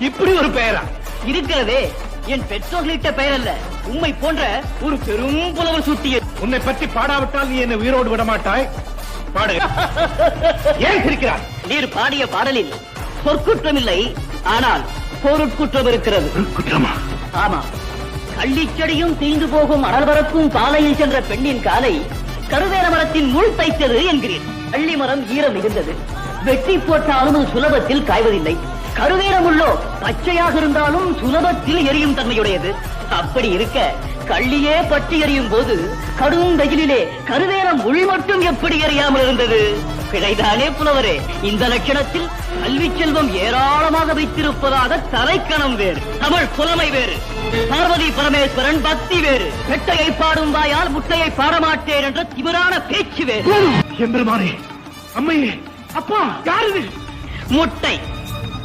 இப்படி ஒரு பெயரா? இருக்கிறதே என் பெற்றோர்களிட்ட பெயர் அல்ல உம்மை போன்ற ஒரு பெரும் புலவர் சூட்டிய உன்னை பற்றி பாடாவிட்டால் நீ என்னை உயிரோடு விட மாட்டாய் பாடு. ஏன் சிரிக்கிறாய்? நீர் பாடிய பாடலில் சொற்குற்றம் இல்லை ஆனால் பொருட்குற்றம் இருக்கிறது. குற்றமா ஆமா. கள்ளிச்செடியும் தீந்து போகும் அனல் பறக்கும் பாலையில் சென்ற பெண்ணின் காலை கருவேல மரத்தின் முள் தைத்தது என்கிறேன். கள்ளி மரம் ஈரம் மிகுந்தது. வெட்டி போட்டாலும் அது சுலபத்தில் காய்வதில்லை. கருவேல முள்ளோ பச்சையாக இருந்தாலும் சுலபத்தில் எரியும் தன்மையுடையது. அப்படி இருக்க கள்ளியே பற்றி எரியும் போது கடும் வெயிலிலே கருவேல முள் மட்டும் எப்படி எரியாமல் இருந்தது? பிழைதானே புலவரே இந்த லட்சணத்தில் கல்வி செல்வம் ஏராளமாக வைத்திருப்பதாக தலைக்கணம் வேறு தமிழ் புலமை வேறு பார்வதி பரமேஸ்வரன் பக்தி வேறு பெட்டையை பாடும் வாயால் முட்டையை பாடமாட்டேன் என்ற திமிரான பேச்சு வேறு. எம்பெருமானே அம்மையே அப்பா யார் முட்டை.